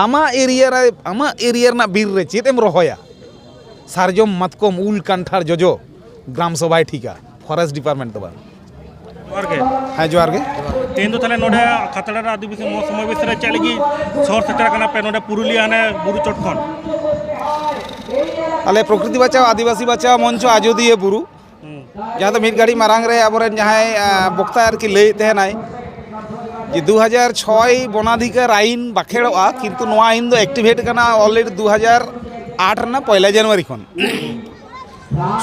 આમાં એરિયા આમાં એરિયાના બીર રે ચેત એમ રહોયા સારજોમ મતકોમ ઉલ કાંઠાર જોજો ગ્રામ સભાએ ઠીકા ફોરેસ્ટ ડિપાર્ટમેન્ટ દવા ᱦᱮᱸ ᱡᱚᱦᱟᱨ ᱜᱮ ᱛᱮᱦᱮᱧ ᱫᱚ ᱛᱟᱦᱞᱮ ᱱᱚᱰᱮ ᱠᱷᱟᱛᱲᱟ ᱨᱮ ᱟᱹᱫᱤᱵᱟᱹᱥᱤ ᱥᱚᱢᱟᱵᱮᱥ ᱨᱮ ᱪᱮᱫ ᱞᱟᱹᱜᱤᱫ ᱥᱚᱦᱚᱨ ᱥᱮᱴᱮᱨ ᱠᱟᱱᱟ ᱯᱮ ᱱᱚᱰᱮ ᱯᱩᱨᱩᱞᱤᱭᱟ ᱦᱟᱱᱮ ᱵᱩᱨᱩ ᱪᱚᱴ ᱠᱷᱚᱱ ᱟᱞᱮ ᱯᱨᱚᱠᱨᱤᱛᱤ ᱵᱟᱪᱟᱣ ᱟᱹᱫᱤᱵᱟᱹᱥᱤ ᱵᱟᱪᱟᱣ ᱢᱚᱧᱪᱚ ᱟᱡᱚᱫᱤᱭᱟᱹ ᱵᱩᱨᱩ ᱡᱟᱦᱟᱸ ᱫᱚ ᱢᱤᱫ ᱜᱷᱟᱹᱲᱤᱡ ᱢᱟᱨᱟᱝ ᱨᱮ ᱟᱵᱚᱨᱮᱱ ᱡᱟᱦᱟᱸᱭ ᱵᱚᱠᱛᱟ ᱟᱨᱠᱤ ᱞᱟᱹᱭᱮᱫ ᱛᱟᱦᱮᱱᱟᱭ যে দু হাজার ছয় বনাধিকার আইন বাখেড়া কিন্তু আইন দো অ্যাক্টিভেট কানা অলরেডি দু হাজার আট না পয়লা জানুয়ারি খন।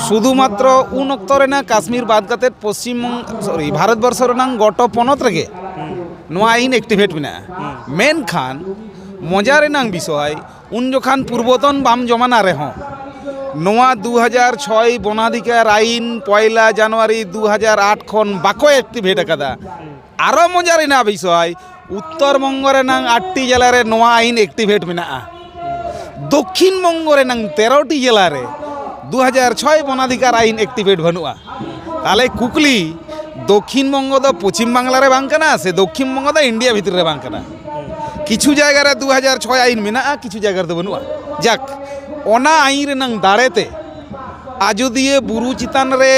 শুধুমাত্র উন অক্ত কাশ্মীর বাদ কাতে পশ্চিমবঙ্গ সরি ভারতবর্ষ গট পনত রেগে নোয়া আইন অ্যাক্টিভেট মেন খান মজা রেনা বিষয় উন যখন পূর্বতন বাম জমানা রেহন দু হাজার ছয় বনাধিকার আইন পয়লা জানুয়ারি দু হাজার আট খন বাকো একটিভেট কাদা। আরও মজার না বিষয় উত্তরবঙ্গরে নাং আটটি জেলার নয় আইন একটিভেট মেনা দক্ষিণবঙ্গরে নাং তেরোটি জেলার দু হাজার ছয় বনাধিকার আইন একটিভেট বানুয়া তাহলে কুকলি দক্ষিণবঙ্গ তো পশ্চিমবাংলারে বাংকানা, সে দক্ষিণবঙ্গ তো ইন্ডিয়া ভিতরে বাংকানা। কিছু জায়গার দু হাজার ছয় আইন মেনা কিছু জায়গার তো বানুয়া যাক, অনা আইন রেনাং দাঁড়েতে, আজদিয়ে বুরু চিতানরে,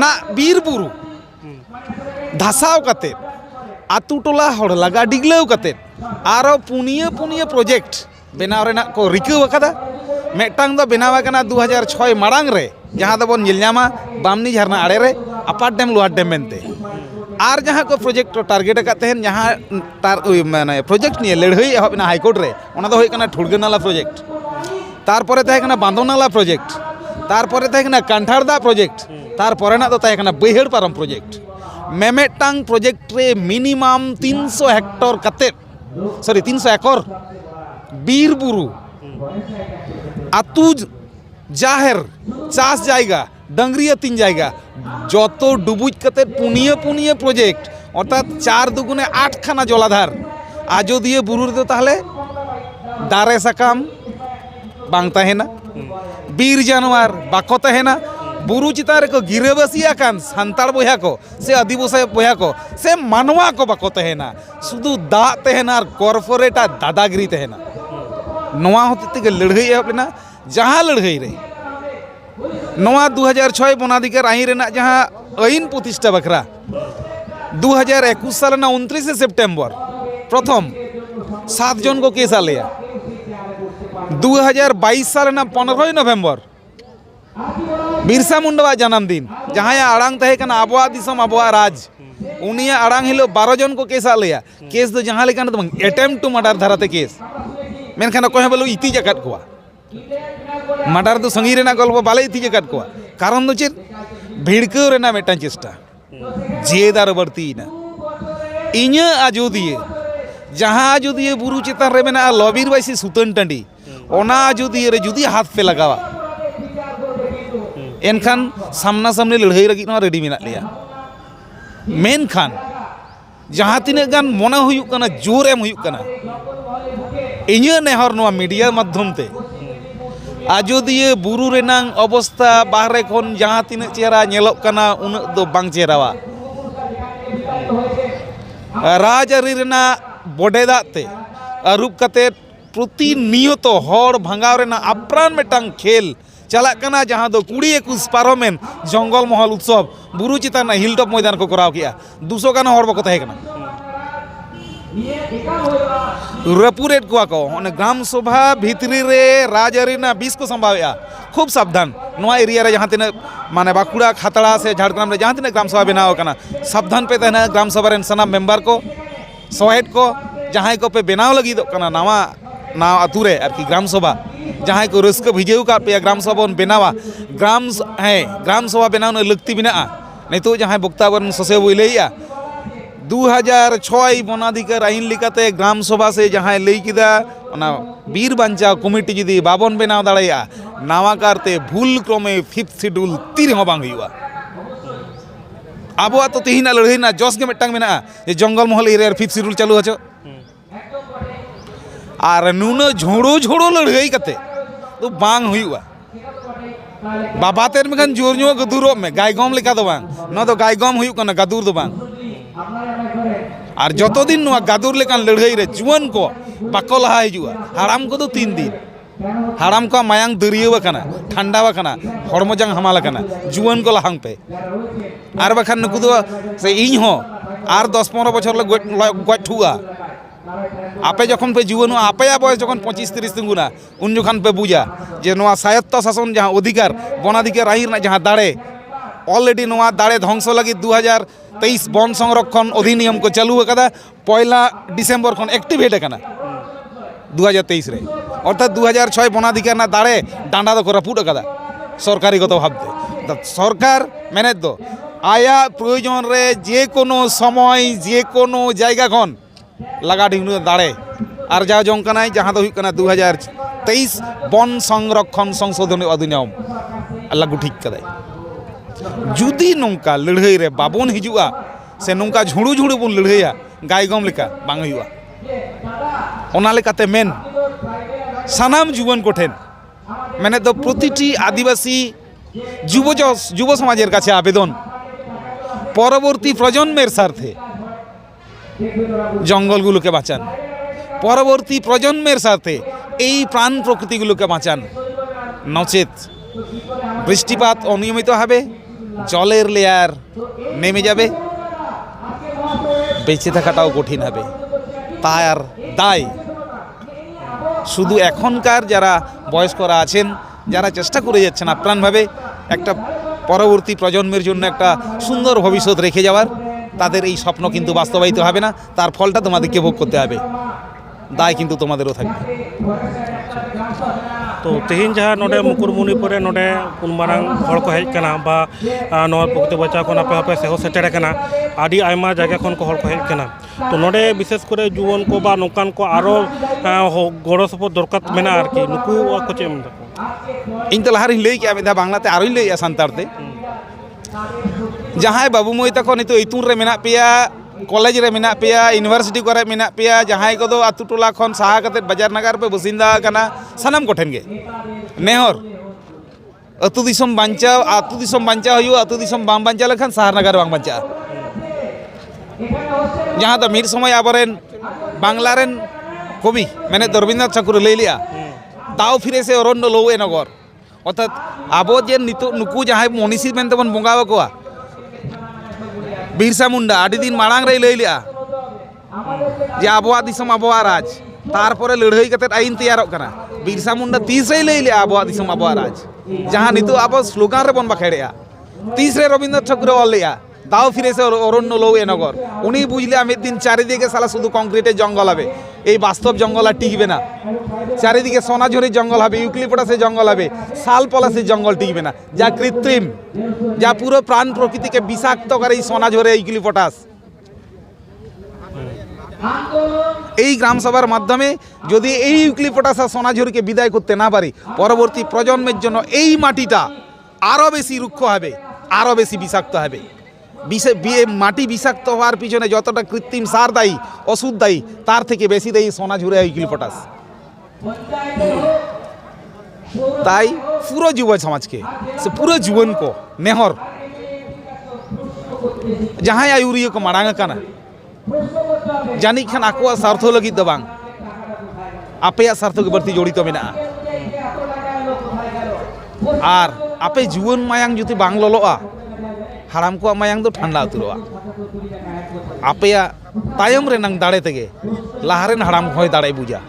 না বীরবুরু। ᱫᱷᱟᱥᱟᱣ ᱠᱟᱛᱮᱫ ᱟᱛᱩ ᱴᱚᱞᱟ ᱦᱚᱲ ᱞᱟᱜᱟ ᱰᱤᱜᱽᱞᱟᱹᱣ ᱠᱟᱛᱮᱫ ᱟᱨᱚ ᱯᱩᱱᱭᱟᱹ ᱯᱩᱱᱭᱟᱹ ᱯᱨᱚᱡᱮᱠᱴ ᱵᱮᱱᱟᱣ ᱨᱮᱱᱟᱜ ᱠᱚ ᱨᱤᱠᱟᱹᱣ ᱟᱠᱟᱫᱟ ᱢᱤᱫᱴᱟᱝ ᱫᱚ ᱵᱮᱱᱟᱣ ᱟᱠᱟᱱᱟ ᱫᱩ ᱦᱟᱡᱟᱨ ᱪᱷᱚᱭ ᱢᱟᱲᱟᱝ ᱨᱮ ᱡᱟᱦᱟᱸ ᱫᱚᱵᱚᱱ ᱧᱮᱞ ᱧᱟᱢᱟ ᱵᱟᱢᱱᱤ ᱡᱷᱟᱨᱱᱟ ᱟᱲᱮ ᱨᱮ ᱟᱯᱟᱨ ᱰᱮᱢ ᱞᱳᱣᱟᱨ ᱰᱮᱢ ᱢᱮᱱᱛᱮ আর যাহা কো প্রজেক্ট টার্গেট আকাত তেহেন যাহা তার মানে প্রজেক্ট নিয়ে লড়াই এহব না হাইকোর্ট রে ওনা দো হইকানা ঠুড়গনালা প্রজেক্ট তারপরে তাহেকানা বাঁধনালা প্রজেক্ট তারপরে তাহেকানা কান্ঠারদা প্রজেক্ট তারপরে না দো তাহেকানা বৈহড় পারম প্রজেক্ট মেমেটাং রে মিনিমাম তিনশো হেক্টর কাতে সরি তিনশো একর বীর বুরু আতু জাহের, চাষ জায়গা ডাংরি তিন জায়গা। যত ডুবুজ কাতে পুনিয়ে পুনিয়ে প্রজেক্ট, অর্থাৎ চার দুগুণে আটখানা জলাধার। আজোদিয়ে বুরু রেদো তাহলে দারে সাকাম bang tahena bir januar bako tahena ᱵᱩᱨᱩ ᱪᱮᱛᱟᱱ ᱨᱮᱠᱚ ᱜᱤᱨᱟᱹᱵᱟᱹᱥᱤ ᱟᱠᱟᱱ ᱥᱟᱱᱛᱟᱲ ᱵᱚᱭᱦᱟ ᱠᱚ ᱥᱮ ᱟᱹᱫᱤᱵᱟᱹᱥᱤ ᱵᱚᱭᱦᱟ ᱠᱚ ᱥᱮ ᱢᱟᱱᱣᱟ ᱠᱚ ᱵᱟᱠᱚ ᱛᱟᱦᱮᱱᱟ ᱥᱩᱫᱷᱩ ᱫᱟᱜ ᱛᱟᱦᱮᱱᱟ ᱟᱨ ᱠᱚᱨᱯᱳᱨᱮᱴᱟᱜ ᱫᱟᱫᱟᱜᱤᱨᱤ ᱛᱟᱦᱮᱱᱟ ᱱᱚᱣᱟ ᱦᱚᱛᱮᱡ ᱛᱮᱜᱮ ᱞᱟᱹᱲᱦᱟᱹᱭ ᱮᱦᱚᱵ ᱞᱮᱱᱟ ᱡᱟᱦᱟᱸ ᱞᱟᱹᱲᱦᱟᱹᱭ ᱨᱮ ᱱᱚᱣᱟ ᱫᱩ ᱦᱟᱡᱟᱨ ᱪᱷᱚᱭ ᱵᱚᱱᱟᱫᱷᱤᱠᱟᱨ ᱟᱹᱭᱤᱱ ᱨᱮᱱᱟᱜ ᱡᱟᱦᱟᱸ ᱟᱹᱭᱤᱱ ᱯᱨᱚᱛᱤষ্ঠা ᱵᱟᱠᱷᱨᱟ দু হাজার একুশ সালের না উনত্রিশে সেপ্টেম্বর প্রথম সাতজন কো কেস আলেয়া দু হাজার বাইশ সালের না পনেরোই নভেম্বর ᱵᱤᱨᱥᱟ ᱢᱩᱱᱰᱟᱣᱟᱜ ᱡᱟᱱᱟᱢ ᱫᱤᱱ ᱡᱟᱦᱟᱸᱭᱟᱜ ᱟᱲᱟᱝ ᱛᱟᱦᱮᱸ ᱠᱟᱱᱟ ᱟᱵᱚᱣᱟᱜ ᱫᱤᱥᱚᱢ ᱟᱵᱚᱣᱟᱜ ᱨᱟᱡᱽ ᱩᱱᱤᱭᱟᱜ ᱟᱲᱟᱝ ᱦᱤᱞᱳᱜ ᱵᱟᱨᱚ ᱡᱚᱱ ᱠᱚ ᱠᱮᱥᱟᱜ ᱞᱮᱭᱟ ᱠᱮᱥ ᱫᱚ ᱡᱟᱦᱟᱸ ᱞᱮᱠᱟᱱ ᱫᱚ ᱵᱟᱝ ᱮᱴᱮᱢ ᱴᱩ ᱢᱟᱰᱟᱨ ᱫᱷᱟᱨᱟᱛᱮ ᱠᱮᱥ ᱢᱮᱱᱠᱷᱟᱱ ᱚᱠᱚᱭ ᱦᱚᱸ ᱵᱟᱞᱮ ᱤᱛᱤᱡ ᱟᱠᱟᱫ ᱠᱚᱣᱟ ᱢᱟᱰᱟᱨ ᱫᱚ ᱥᱟᱺᱜᱤᱧ ᱨᱮᱱᱟᱜ ᱜᱚᱞᱯᱚ ᱵᱟᱞᱮ ᱤᱛᱤᱡ ᱟᱠᱟᱫ ᱠᱚᱣᱟ ᱠᱟᱨᱚᱱ ᱫᱚ ᱪᱮᱫ ᱵᱷᱤᱲᱠᱟᱹᱣ ᱨᱮᱱᱟᱜ ᱢᱤᱫᱴᱟᱝ ᱪᱮᱥᱴᱟ ᱡᱮᱫ ᱟᱨᱚ ᱵᱟᱹᱲᱛᱤᱭᱮᱱᱟ ᱤᱧᱟᱹᱜ ᱟᱡᱚᱫᱤᱭᱟᱹ ᱡᱟᱦᱟᱸ ᱟᱡᱚᱫᱤᱭᱟᱹ ᱵᱩᱨᱩ ᱪᱮᱛᱟᱱ ᱨᱮ ᱢᱮᱱᱟᱜᱼᱟ ᱞᱚᱵᱤᱨ ᱵᱟᱭᱥᱤ ᱥᱩᱛᱟᱹᱱ ᱴᱟᱺᱰᱤ ᱚᱱᱟ ᱟᱡᱚᱫᱤᱭᱟᱹ ᱨᱮ ᱡᱩᱫᱤ ᱦᱟᱛ ᱯᱮ ᱞᱟᱜᱟᱣᱟ ᱮᱱᱠᱷᱟᱱ ᱥᱟᱢᱱᱟ ᱥᱟᱢᱱᱤ ᱞᱟᱹᱲᱦᱟᱹᱭ ᱞᱟᱹᱜᱤᱫ ᱦᱚᱸ ᱨᱮᱰᱤ ᱢᱮᱱᱟᱜ ᱞᱮᱭᱟ ᱢᱮᱱᱠᱷᱟᱱ ᱡᱟᱦᱟᱸ ᱛᱤᱱᱟᱹᱜ ᱜᱟᱱ ᱢᱚᱱᱮ ᱦᱩᱭᱩᱜ ᱠᱟᱱᱟ ᱡᱳᱨ ᱮᱢ ᱦᱩᱭᱩᱜ ᱠᱟᱱᱟ ᱤᱧᱟᱹᱜ ᱱᱮᱦᱚᱨ ᱱᱚᱣᱟ ᱢᱤᱰᱤᱭᱟ ᱢᱟᱫᱽᱫᱷᱚᱢ ᱛᱮ ᱟᱡᱚᱫᱤᱭᱟᱹ ᱵᱩᱨᱩ ᱨᱮᱱᱟᱝ ᱚᱵᱚᱥᱛᱷᱟ ᱵᱟᱦᱨᱮ ᱠᱷᱚᱱ ᱡᱟᱦᱟᱸ ᱛᱤᱱᱟᱹᱜ ᱪᱮᱦᱨᱟ ᱧᱮᱞᱚᱜ ᱠᱟᱱᱟ ᱩᱱᱟᱹᱜ ᱫᱚ ᱵᱟᱝ ᱪᱮᱦᱨᱟᱣᱟ ᱨᱟᱡᱽᱟᱹᱨᱤ ᱨᱮᱱᱟᱜ ᱵᱚᱰᱮ ᱫᱟᱜ ᱛᱮ ᱟᱹᱨᱩᱵ ᱠᱟᱛᱮᱫ ᱯᱨᱚᱛᱤᱱᱤᱭᱚᱛᱚ ᱦᱚᱲ ᱵᱷᱟᱸᱜᱟᱣ ᱨᱮᱱᱟᱜ ᱟᱯᱨᱟণ ᱢᱤᱫᱴᱟᱝ ᱠᱷᱮᱞ ᱪᱟᱞᱟᱜ ᱠᱟᱱᱟ ᱡᱟᱦᱟᱸ ᱫᱚ ᱠᱩᱲᱤ ᱮᱠᱩᱥ ᱯᱟᱨᱚᱢᱮᱱ ᱡᱚᱝᱜᱚᱞ ᱢᱚᱦᱚᱞ ᱩᱛᱥᱚᱵ ᱵᱩᱨᱩ ᱪᱮᱛᱟᱱ ᱨᱮᱱᱟᱜ ᱦᱤᱞᱴᱚᱯ ᱢᱚᱭᱫᱟᱱ ᱠᱚ ᱠᱚᱨᱟᱣ ᱠᱮᱜᱼᱟ ᱫᱩᱥᱚ ᱜᱟᱱ ᱦᱚᱲ ᱵᱟᱠᱚ ᱛᱟᱦᱮᱸ ᱠᱟᱱᱟ রাপুরেট কোয়া কো মানে গ্রাম সভা ভিতরি রে রাজরি না বিষ কো সম্ভাবেয়া। খুব সাবধান। নোয়া এরিয়া রে জাহাঁ তিনা মানে বাঁকুড়া, খাতড়া সে ঝাড়গ্রাম রে জাহাঁ তিনা গ্রাম সভা বেনাও কানা। সাবধান পে তেনা গ্রাম সভা রেন সানা মেম্বার কো সহেড কো, জাহাঁ কো পে বেনাও লাগি দো কানা। নাওয়া না আতুরে আর কি গ্রাম সভা। जहाँ को रस्क भिजव का पे ग्राम सभा बन बनावा। ग्राम हाँ, ग्राम सभा बनाने लगती बना नित जहाँ बक्ता बन ससे बी लैया দু হাজার ছয় বনাধিকার আইন লিখাতে গ্রাম সভা সে যাহায় লেইকিদা অনা বীর বাঞ্চা কমিটি যদি বাবন বেনাও দাঁড়া নাওয়া কারতে ভুল ক্রমে ফিফথ সিডুল তির হওয়া আবহাওয়া তো তেহিনা লড়াই না জসগে গে যে জঙ্গল মহল এরিয়ার ফিফথ সিডুল চালু আছে ᱟᱨ ᱱᱩᱱᱟᱹᱜ ᱡᱷᱳᱲᱳ ᱡᱷᱳᱲᱳ ᱞᱟᱹᱲᱦᱟᱹᱭ ᱠᱟᱛᱮ ᱫᱚ ᱵᱟᱝ ᱦᱩᱭᱩᱜᱼᱟ ᱵᱟᱵᱟ ᱛᱮᱫ ᱢᱮᱱᱠᱷᱟᱱ ᱡᱳᱨ ᱧᱚᱜ ᱜᱟᱹᱫᱩᱨᱚᱜ ᱢᱮ ᱜᱟᱭᱜᱚᱢ ᱞᱮᱠᱟ ᱫᱚ ᱵᱟᱝ ᱱᱚᱣᱟ ᱫᱚ ᱜᱟᱭᱜᱚᱢ ᱦᱩᱭᱩᱜ ᱠᱟᱱᱟ ᱜᱟᱹᱫᱩᱨ ᱫᱚ ᱵᱟᱝ আর যতদিন নোয়া গাদুর লেকান লড়াই রে জুয়ান কো বাকো লাহা হিজুয়া হারাম কো তো তিন দিন হারাম কো মায়াং দরিয়াও কানা ঠান্ডাও কানা হরমজাং হামাল কানা জুয়ান কো লাহাং পে আর বাখান নকু দো সে ইন হ আর 10 15 বছর ল গট ঠুয়া আপে যখন পে জুয়ানো আপেয়া বয়স যখন পঁচিশ তিরিশ তিঙ্গুনা উন যখন পে বুঝা যে স্বায়ত্ত শাসন যাহা অধিকার, বনাধিকার আইন না যাহা দাঁড়ে অলরেডি নোয়া দাঁড়ে ধ্বংস লাগি দু হাজার তেইশ বন সংরক্ষণ অধিনিয়ম কো চালু আকাদা পয়লা ডিসেম্বর খন অ্যাক্টিভেট আকানা দু হাজার তেইশ রে। অর্থাৎ দু হাজার ছয় বনাধিকার না দাঁড়ে ডান্ডা দো করা ফুট আকাদা সরকারিগত ভাবতে। তা সরকার মেনে দো আয়া প্রয়োজন রে যে কোনো সময়, যে কোনো জায়গা খন ᱞᱟᱜᱟ ᱰᱷᱤᱝᱱᱩ ᱫᱟᱲᱮ ᱟᱨᱡᱟᱣ ᱡᱚᱝ ᱠᱟᱱᱟᱭ ᱡᱟᱦᱟᱸ ᱫᱚ ᱦᱩᱭᱩᱜ ᱠᱟᱱᱟ ᱫᱩ ᱦᱟᱡᱟᱨ ᱛᱮᱭᱤᱥ ᱵᱚᱱ ᱥᱚᱝᱨᱚᱠᱷᱚᱱ ᱥᱚᱝᱥᱳᱫᱷᱚᱱ ᱚᱫᱷᱤᱱᱤᱭᱚᱢ ᱞᱟᱹᱜᱩ ᱴᱷᱤᱠ ᱠᱟᱫᱟᱭ ᱡᱩᱫᱤ ᱱᱚᱝᱠᱟ ᱞᱟᱹᱲᱦᱟᱹᱭ ᱨᱮ ᱵᱟᱵᱚᱱ ᱦᱤᱡᱩᱜᱼᱟ ᱥᱮ ᱱᱚᱝᱠᱟ ᱡᱷᱩᱲᱩ ᱡᱷᱩᱲᱩ ᱵᱚᱱ ᱞᱟᱹᱲᱦᱟᱹᱭᱟ ᱜᱟᱭᱜᱚᱢ ᱞᱮᱠᱟ ᱵᱟᱝ ᱦᱩᱭᱩᱜᱼᱟ ᱚᱱᱟ ᱞᱮᱠᱟᱛᱮ ᱢᱮᱱ ᱥᱟᱱᱟᱢ ᱡᱩᱣᱟᱹᱱ ᱠᱚᱴᱷᱮᱱ ᱢᱮᱱᱮᱫ ᱫᱚ প্রতিটি আদিবাসী যুব যুব সমাজের কাছে আবেদন পরবর্তী প্রজন্মের স্বার্থে জঙ্গলগুলোকে বাঁচান। পরবর্তী প্রজন্মের সাথে এই প্রাণ প্রকৃতিগুলোকে বাঁচান। নচেত বৃষ্টিপাত অনিয়মিত হবে, জলের লেয়ার নেমে যাবে, বেঁচে থাকাটাও কঠিন হবে। তার দায় শুধু এখনকার যারা বয়স্করা আছেন, যারা চেষ্টা করে যাচ্ছেন আপ্রাণভাবে একটা পরবর্তী প্রজন্মের জন্য একটা সুন্দর ভবিষ্যৎ রেখে যাওয়ার। তাদের এই স্বপ্ন কিন্তু বাস্তবায়িত হবে না তার ফলটা তোমাদেরকে ভোগ করতে হবে দায় কিন্তু তোমাদেরও থাকবে ᱛᱚ ᱛᱮᱦᱮᱧ ᱡᱟᱦᱟᱸ ᱱᱚᱰᱮ ᱢᱩᱠᱩᱨᱢᱩᱱᱤᱯᱩᱨ ᱨᱮ ᱱᱚᱰᱮ ᱩᱱᱢᱟᱨᱟᱝ ᱦᱚᱲ ᱠᱚ ᱦᱮᱡ ᱠᱟᱱᱟ ᱵᱟ ᱱᱚᱣᱟ ᱯᱨᱚᱠᱛᱤ ᱵᱟᱪᱟᱣ ᱠᱷᱚᱱ ᱟᱯᱮ ᱦᱚᱸᱯᱮ ᱥᱮᱦᱚ ᱥᱮᱴᱮᱨ ᱟᱠᱟᱱᱟ ᱟᱹᱰᱤ ᱟᱭᱢᱟ ᱡᱟᱭᱜᱟ ᱠᱷᱚᱱ ᱠᱚ ᱦᱚᱲ ᱠᱚ ᱦᱮᱡ ᱟᱠᱟᱱᱟ ᱛᱚ ᱱᱚᱰᱮ ᱵᱤᱥᱮᱥ ᱠᱚᱨᱮ ᱡᱩᱣᱟᱹᱱ ᱠᱚ ᱵᱟ ᱱᱚᱝᱠᱟᱱ ᱠᱚ ᱟᱨᱚ ᱜᱚᱲᱚ ᱥᱚᱯᱚᱦᱚᱫ ᱫᱚᱨᱠᱟᱨ ᱢᱮᱱᱟᱜᱼᱟ ᱟᱨᱠᱤ ᱱᱩᱠᱩ ᱠᱚ ᱪᱮᱫ ᱮᱢ ᱫᱟᱠᱚ ᱤᱧ ᱛᱚ ᱞᱟᱦᱟ ᱨᱤᱧ ᱞᱟᱹᱭ ᱠᱮᱜᱼᱟ ᱢᱤᱫ ᱫᱷᱟᱣ ᱵᱟᱝᱞᱟᱛᱮ ᱟᱨᱚᱧ ᱞᱟᱹᱭᱮᱜᱼᱟ ᱥᱟᱱᱛᱟᱲᱛᱮ ᱡᱟᱦᱟᱸᱭ ᱵᱟᱹᱵᱩ ᱢᱟᱹᱭ ᱛᱟᱠᱚ ᱱᱤᱛᱳᱜ ᱤᱛᱩᱱ ᱨᱮ ᱢᱮᱱᱟᱜ जहाँ बाबू मई तक नित इतुन में पे कॉलेज रे में पे यूनिवर्सिटी को में पे जहाँ को आतु टोला खन साहा बाजार नगर पे बसिंदा सामान कोठन के नेहर आतु दिसम बांचाव आतु दिसम बांचाव हुआ आतु दिसम बाम बांचा लेखान शहर नगर बांग बांचा जहाँ तो मिर समय अब बांगला কবি মানে রবীন্দ্রনাথ ঠাকুর লাইলিয়া তাও ফিরে সে অরণ্য লৌ এ নগর অর্থাৎ আবো যে নিত নুকু ᱢᱚᱱᱤᱥᱤ ᱢᱮᱱ ᱛᱮᱵᱚᱱ তেমন ᱟᱠᱚᱣᱟ বিরসা মুন্ডা ᱫᱤᱱ দিন ᱨᱮᱭ রে ᱡᱮ যে আবহাওয়া দিশম আবহাওয়া রাজ তারপরে লড়াই কাতে আইন ᱵᱤᱨᱥᱟ বিরসা মুন্ডা ᱞᱟᱹᱭ ᱞᱮᱜᱼᱟ ᱟᱵᱚᱣᱟᱜ আবহাওয়া দিশম আবহাওয়া রাজ ᱱᱤᱛᱚᱜ ᱟᱵᱚ আবো স্লোগান রে বন বাখেড়ে তিস রে রবীন্দ্রনাথ ঠাকুর অল লিয়া দাও ফিরে এসে অরণ্য লৌ এ নগর উনি বুঝলে আমি দিন চারিদিকে সালা শুধু কংক্রিটের জঙ্গল হবে এই বাস্তব জঙ্গল আর টিকবে না। চারিদিকে সোনাঝুরির জঙ্গল হবে, ইউক্লিপটাসের জঙ্গল হবে শাল পলাশের জঙ্গল টিকবে না। যা কৃত্রিম, যা পুরো প্রাণ প্রকৃতিকে বিষাক্ত করে এই সোনাঝরে ইউক্লিপটাস। এই গ্রামসভার মাধ্যমে যদি এই ইউক্লিপটাস আর সোনাঝুরিকে বিদায় করতে না পারি, পরবর্তী প্রজন্মের জন্য এই মাটিটা আরও বেশি রুক্ষ হবে আরও বেশি বিষাক্ত হবে। বিষে বিয়ে মাটি বিষাক্ত হওয়ার পিছনে যতটা কৃত্রিম সার দায়ী, ওষুধ দায়ী, তার থেকে বেশি দেয় সোনা ঝুড়ে হয় গ্লিপটাস তাই পুরো যুব সমাজকে, সে পুরো জীবন কো নেহর যাহাই আয়ুরিয়ে কো মারাঙ্গ কানা। জানি খান আকোয়া স্বার্থ লাগি তো দবাং আপেয়া স্বার্থকে বাড়তি জড়িত মেনা। আর আপে জীবন মায়াং যদি বাং ললোয়া ᱦᱟᱲᱟᱢ ᱠᱚᱣᱟᱜ ᱢᱟᱭᱟᱝ ᱫᱚ ᱴᱷᱟᱱᱰᱟ ᱩᱛᱟᱹᱨᱚᱜᱼᱟ ᱟᱯᱮᱭᱟᱜ ᱛᱟᱭᱚᱢ ᱨᱮᱱᱟᱝ ᱫᱟᱲᱮ ᱛᱮᱜᱮ ᱞᱟᱦᱟᱨᱮᱱ ᱦᱟᱲᱟᱢ ᱦᱚᱸᱭ ᱫᱟᱲᱮᱭ ᱵᱩᱡᱟ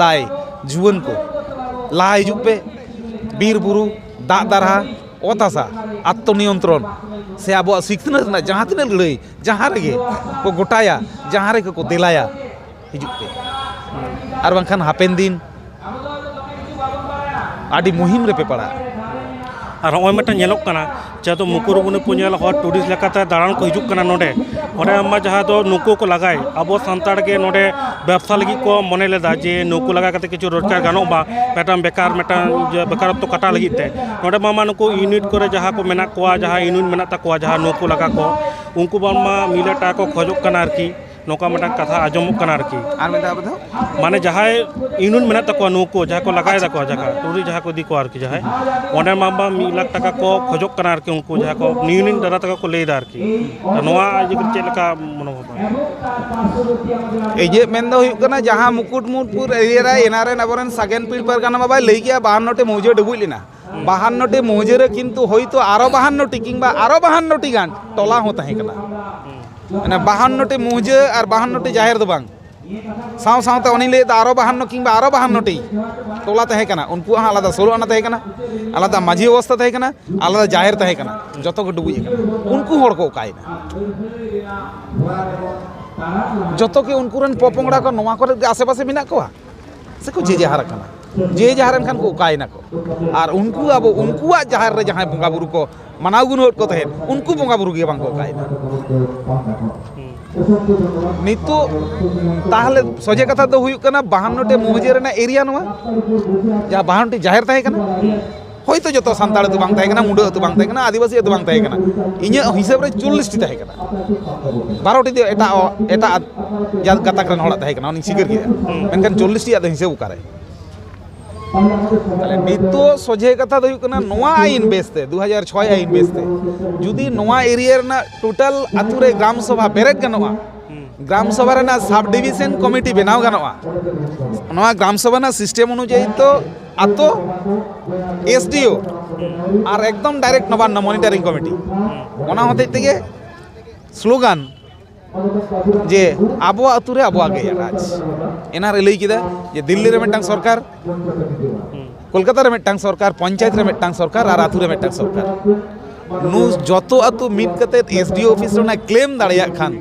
ᱛᱟᱭ ᱡᱩᱣᱟᱹᱱ ᱠᱚ ᱞᱟᱦᱟ ᱦᱤᱡᱩᱜ ᱯᱮ ᱵᱤᱨ ᱵᱩᱨᱩ ᱫᱟᱜ ᱫᱟᱨᱦᱟ ᱚᱛ ᱦᱟᱥᱟ ᱟᱛᱛᱚᱱᱤᱭᱚᱱᱛᱨᱚᱱ ᱥᱮ ᱟᱵᱚᱣᱟᱜ ᱥᱤᱠᱷᱱᱟᱹᱛ ᱨᱮᱱᱟᱜ ᱡᱟᱦᱟᱸ ᱛᱤᱱᱟᱹᱜ ᱞᱟᱹᱲᱟᱹᱭ ᱡᱟᱦᱟᱸ ᱨᱮᱜᱮ ᱠᱚ ᱜᱚᱴᱟᱭᱟ ᱡᱟᱦᱟᱸ ᱨᱮᱜᱮ ᱠᱚ ᱫᱮᱞᱟᱭᱟ ᱦᱤᱡᱩᱜ ᱯᱮ ᱟᱨ ᱵᱟᱝᱠᱷᱟᱱ ᱦᱟᱯᱮᱱ ᱫᱤᱱ ᱟᱹᱰᱤ ᱢᱩᱦᱤᱢ ᱨᱮᱯᱮ ᱯᱟᱲᱟᱜᱼᱟ ᱟᱨ ᱦᱚᱸᱜᱼᱚᱭ ᱢᱤᱫᱴᱟᱝ ᱧᱮᱞᱚᱜ ᱠᱟᱱᱟ ᱡᱟᱦᱟᱸ ᱫᱚ ᱢᱩᱠᱩᱴᱢᱩᱱᱤᱯᱩᱨ ᱧᱮᱞ ᱦᱚᱲ ᱴᱩᱨᱤᱥᱴ ᱞᱮᱠᱟᱛᱮ ᱫᱟᱬᱟᱱ ᱠᱚ ᱦᱤᱡᱩᱜ ᱠᱟᱱᱟ ᱱᱚᱰᱮ ᱚᱸᱰᱮ ᱢᱟ ᱡᱟᱦᱟᱸ ᱫᱚ ᱱᱩᱠᱩ ᱠᱚ ᱞᱟᱜᱟᱭ ᱟᱵᱚ ᱥᱟᱱᱛᱟᱲ ᱜᱮ ᱱᱚᱰᱮ ᱵᱮᱵᱽᱥᱟ ᱞᱟᱹᱜᱤᱫ ᱠᱚ ᱢᱚᱱᱮ ᱞᱮᱫᱟ ᱡᱮ ᱱᱩᱠᱩ ᱞᱟᱜᱟ ᱠᱟᱛᱮ ᱠᱤᱪᱷᱩ ᱨᱳᱡᱽᱜᱟᱨ ᱜᱟᱱᱚᱜ ᱢᱟ ᱢᱤᱫᱴᱟᱝ ᱵᱮᱠᱟᱨ ᱢᱤᱫᱴᱟᱝ ᱵᱮᱠᱟᱨᱚᱛᱛᱚ ᱠᱟᱴᱟᱣ ᱞᱟᱹᱜᱤᱫ ᱛᱮ ᱱᱚᱰᱮ ᱢᱟ ᱱᱩᱠᱩ ᱤᱭᱩᱱᱤᱴ ᱠᱚᱨᱮ ᱡᱟᱦᱟᱸ ᱠᱚ ᱢᱮᱱᱟᱜ ᱠᱚᱣᱟ ᱡᱟᱦᱟᱸ ᱤᱭᱩᱱᱤᱴ ᱢᱮᱱᱟᱜ ᱛᱟᱠᱚᱣᱟ ᱡᱟᱦᱟᱸ ᱱᱩᱠᱩ ᱞᱟᱜᱟ ᱠᱚ ᱩᱱᱠᱩ ᱵᱟᱝᱢᱟ ᱢᱤᱞᱮ ᱴᱟᱠᱟ ᱠᱚ ᱠᱷᱚᱡᱚᱜ ᱠᱟᱱᱟ ᱟᱨᱠᱤ ᱱᱚᱝᱠᱟ ᱢᱤᱫᱴᱟᱝ ᱠᱟᱛᱷᱟ ᱟᱸᱡᱚᱢᱚᱜ ᱠᱟᱱᱟ ᱟᱨᱠᱤ ᱟᱨ ᱢᱤᱫ ᱫᱷᱟᱣ ᱵᱟᱫᱷᱟᱣ ᱢᱟᱱᱮ ᱡᱟᱦᱟᱸᱭ ᱤᱭᱩᱱᱤᱭᱚᱱ ᱢᱮᱱᱟᱜ ᱛᱟᱠᱚᱣᱟ ᱱᱩᱠᱩ ᱡᱟᱦᱟᱸ ᱠᱚ ᱞᱟᱜᱟᱭ ᱛᱟᱠᱚᱣᱟ ᱡᱟᱦᱟᱸ ᱴᱩᱨᱤ ᱡᱟᱦᱟᱸ ᱠᱚ ᱤᱫᱤ ᱠᱚᱣᱟ ᱟᱨᱠᱤ ᱡᱟᱦᱟᱸᱭ ᱚᱸᱰᱮ ᱢᱟ ᱵᱟᱝ ᱢᱤᱫ ᱞᱟᱠᱷ ᱴᱟᱠᱟ ᱠᱚ ᱠᱷᱚᱡᱚᱜ ᱠᱟᱱᱟ ᱟᱨᱠᱤ ᱩᱱᱠᱩ ᱡᱟᱦᱟᱸ ᱠᱚ ᱤᱭᱩᱱᱤᱭᱚᱱ ᱫᱟᱫᱟ ᱛᱟᱠᱚ ᱠᱚ ᱞᱟᱹᱭᱫᱟ ᱟᱨᱠᱤ ᱱᱚᱣᱟ ᱤᱫᱤ ᱪᱮᱫ ᱞᱮᱠᱟ ᱢᱚᱱᱳᱵᱷᱟᱵ ᱤᱧᱟᱹᱜ ᱢᱮᱱ ᱫᱚ ᱦᱩᱭᱩᱜ ᱠᱟᱱᱟ ᱡᱟᱦᱟᱸ ᱢᱩᱠᱩᱴᱢᱩᱱᱤᱯᱩᱨ ᱮᱨᱤᱭᱟ ᱨᱮ ᱮᱱᱟᱨᱮᱱ ᱟᱵᱚᱨᱮᱱ ᱥᱟᱜᱮᱱ ᱯᱤᱲ ᱯᱟᱨᱜᱟᱱᱟ ᱢᱟ ᱵᱟᱭ ᱞᱟᱹᱭ ᱠᱮᱜᱼᱟ ᱵᱟᱦᱟᱱᱱᱚᱴᱤ ᱢᱚᱣᱡᱟ ᱰᱩᱵᱩᱡ ᱞᱮᱱᱟ বাহান্নটি মৌজেরে কিন্তু হয়তো আরও বাহান্নটি কিংবা আরও বাহান্নটি গান টলা হো তাহে কানা মানে বাহান্নটি মৌজা আর বাহান্নটি জাহের দো বাং সাও সাওতে উনি ᱞᱟᱹᱭ ᱫᱟ আরো বাহান্ন কিংবা আরো বাহান্নটি ᱴᱚᱞᱟ ᱛᱟᱦᱮᱸ ᱠᱟᱱᱟ ᱩᱱᱠᱩᱣᱟᱜ ᱦᱚᱸ ᱟᱞᱟᱫᱟ ᱥᱳᱞᱳ ᱟᱱᱟ ᱛᱟᱦᱮᱸ ᱠᱟᱱᱟ ᱟᱞᱟᱫᱟ ᱢᱟᱹᱡᱷᱤ ᱚᱵᱚᱥᱛᱷᱟ ᱛᱟᱦᱮᱸ ᱠᱟᱱᱟ ᱟᱞᱟᱫᱟ ᱡᱟᱦᱮᱨ ᱛᱟᱦᱮᱸ ᱠᱟᱱᱟ ᱡᱚᱛᱚ ᱠᱚ ᱰᱩᱵᱩᱡ ᱟᱠᱟᱱᱟ ᱩᱱᱠᱩ ᱦᱚᱲ ᱠᱚ ᱚᱠᱟᱭᱮᱱᱟ ᱡᱚᱛᱚ ᱜᱮ ᱩᱱᱠᱩ ᱨᱮᱱ ᱯᱚᱯᱚᱝᱲᱟ ᱠᱚ ᱱᱚᱣᱟ ᱠᱚᱨᱮ ᱜᱮ ᱟᱥᱮᱯᱟᱥᱮ ᱢᱮᱱᱟᱜ ᱠᱚᱣᱟ ᱥᱮᱠᱚ ᱡᱮ ᱡᱟᱦᱟᱨ ᱟᱠᱟᱱᱟ ᱡᱮ ᱡᱟᱦᱟᱨ ᱮᱱᱠᱷᱟᱱ ᱠᱚ ᱚᱠᱟᱭᱮᱱᱟ ᱠᱚ ᱟᱨ ᱩᱱᱠᱩ ᱟᱵᱚ ᱩᱱᱠᱩᱣᱟᱜ ᱡᱟᱦᱟᱨ ᱨᱮ ᱡᱟᱦᱟᱸᱭ ᱵᱚᱸᱜᱟ ᱵᱩᱨᱩ ᱠᱚ ᱢᱟᱱᱟᱣ ᱜᱩᱱᱟᱹᱣᱮᱫ ᱠᱚ ᱛᱟᱦᱮᱸᱫ ᱩᱱᱠᱩ ᱵᱚᱸᱜᱟ ᱵᱩᱨᱩ ᱜᱮ ᱵᱟᱝᱠᱚ ᱚᱠᱟᱭᱮᱱᱟ ᱱᱤᱛᱚᱜ তাহলে ᱥᱚᱡᱷᱮ ᱠᱟᱛᱷᱟ ᱫᱚ ᱦᱩᱭᱩᱜ ᱠᱟᱱᱟ ᱵᱟᱦᱟᱱᱱᱚᱴᱤ ᱢᱚᱦᱡᱟ ᱨᱮᱱᱟᱜ ᱮᱨᱤᱭᱟ ᱱᱚᱣᱟ ᱡᱟᱦᱟᱸ ᱵᱟᱦᱟᱱᱱᱚᱴᱤ ᱡᱟᱦᱮᱨ ᱛᱟᱦᱮᱸ ᱠᱟᱱᱟ হয়তো যত সান্তাল তো বাং থাকে না মুন্ডা তো বাং থাকে না আদিবাসী তো বাং থাকে না ইঞা হিসাব রে 40 টি থাকে না 12 টি এটা এটা জাত গাতাক রেন হড়া থাকে না উনি সিগার গিয়া মেনকান 40 টি আদ হিসাব উকারে তাহলে নিত্য সোজে কথা ᱫᱚ ᱦᱩᱭᱩᱜ ᱠᱟᱱᱟ ᱱᱚᱣᱟ আইন বেসতে 2006 আইন বেসতে যদি নয়া এরিয়া ᱨᱮᱱᱟᱜ টোটাল আতু রে গ্রাম সভা বেরেট গানোয়া গ্রাম সভা ᱨᱮᱱᱟᱜ সাব ডিভিশন কমিটি বেনাও গানোয়া নয়া গ্রাম সভা ᱨᱮᱱᱟᱜ সিস্টেম অনুযায়ী তো আতো এসডিও আর একদম ডাইরেক্ট নবান্ন মনিটরিং কমিটি ওনা হতে থেকে স্লোগান ᱡᱮ ᱟᱵᱚᱣᱟᱜ ᱟᱛᱩ ᱨᱮ ᱟᱵᱚᱣᱟᱜ ᱜᱮ ᱨᱟᱡᱽ ᱮᱱᱟᱨ ᱞᱟᱹᱭ ᱠᱮᱫᱟ ᱡᱮ ᱫᱤল্ᱞᱤ ᱨᱮ ᱢᱤᱫᱴᱟᱝ ᱥᱚᱨᱠᱟᱨ ᱠᱳᱞᱠᱟᱛᱟ ᱨᱮ ᱢᱤᱫᱴᱟᱝ ᱥᱚᱨᱠᱟর ᱯᱚᱧᱪᱟᱭᱮᱛ ᱨᱮ ᱢᱤᱫᱴᱟᱝ ᱥᱚᱨᱠᱟর ᱟᱨ ᱟᱛᱩ ᱨᱮ ᱢᱤᱫᱴᱟᱝ সরকার ᱱᱩ ᱡᱚᱛᱚ ᱟᱛᱩ ᱢᱤᱫ ᱠᱟᱛᱮ ᱮᱥᱰᱤ ᱚᱯᱷᱤᱥ ᱨᱮᱱᱟᱜ ᱠᱞᱮᱢ ᱫᱟᱲᱮᱭᱟᱜ ᱠᱷᱟᱱ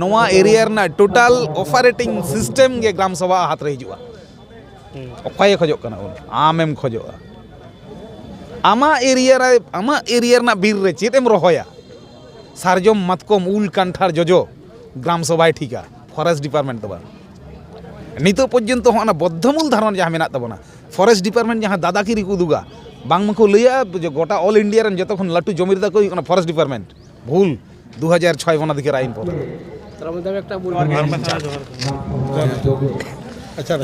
ᱱᱚᱣᱟ ᱮᱨᱤᱭᱟ ᱨᱮᱱᱟᱜ ᱴᱳᱴᱟᱞ ᱚᱯᱟᱨᱮᱴᱤᱝ ᱥᱤᱥᱴᱮᱢ ᱜᱮ ᱜᱨᱟᱢ ᱥᱚᱵᱷᱟ ᱦᱟᱛ ᱨᱮ ᱦᱤᱡᱩᱜᱼᱟ ᱚᱠᱚᱭᱮ ᱠᱷᱚᱡᱚᱜ ᱠᱟᱱᱟ ᱩᱱᱤ ᱟᱢᱮᱢ ᱠᱷᱚᱡᱚᱜᱼᱟ ᱟᱢᱟᱜ ᱮᱨᱤᱭᱟ ᱨᱮ ᱟᱢᱟᱜ ᱮᱨᱤᱭᱟ ᱨᱮᱱᱟᱜ ᱵᱤᱨ ᱨᱮ ᱪᱮᱫ ᱮᱢ ᱨᱚᱦᱚᱭᱟ ᱥᱟᱨᱡᱚᱢ ᱢᱟᱛᱠᱚᱢ ᱩᱞ ᱠᱟᱱᱴᱷᱟᱲ ᱡᱚᱡᱚ গ্রাম সভায় ঠিকা ফরেস্ট ডিপার্টমেন্ট ᱛᱟᱵᱟ ᱱᱤᱛᱚᱜ ᱯᱚᱨᱡᱚᱱᱛᱚ ᱦᱚᱸ ᱚᱱᱟ ᱵᱚᱫᱽᱫᱷᱚᱢᱩᱞ ᱫᱷᱟᱨᱚᱱ ᱡᱟᱦᱟᱸ ᱢᱮᱱᱟᱜ ᱛᱟᱵᱚᱱᱟ ᱯᱷᱚᱨᱮᱥᱴ ᱰᱤᱯᱟᱨᱴᱢᱮᱱᱴ ᱡᱟᱦᱟᱸ ᱫᱟᱫᱟᱠᱤᱨᱤ ᱠᱚ ᱩᱫᱩᱜᱟ ᱵᱟᱝᱢᱟ ᱠᱚ ᱞᱟᱹᱭᱟ ᱡᱮ ᱜᱚᱴᱟ ᱚᱞ ᱤᱱᱰᱤᱭᱟ ᱨᱮᱱ ᱡᱚᱛᱚ ᱠᱷᱚᱱ ᱞᱟᱹᱴᱩ ᱡᱚᱢᱤᱨᱫᱟ ᱠᱚ ᱦᱩᱭᱩᱜ ᱠᱟᱱᱟ ᱯᱷᱚᱨᱮᱥᱴ ᱰᱤᱯᱟᱨᱴᱢᱮᱱᱴ ᱵᱷᱩᱞ ᱫᱩ ᱦᱟᱡᱟᱨ ᱪᱷᱚᱭ ᱵᱚᱱᱟধিকার আইন পরে আচ্ছা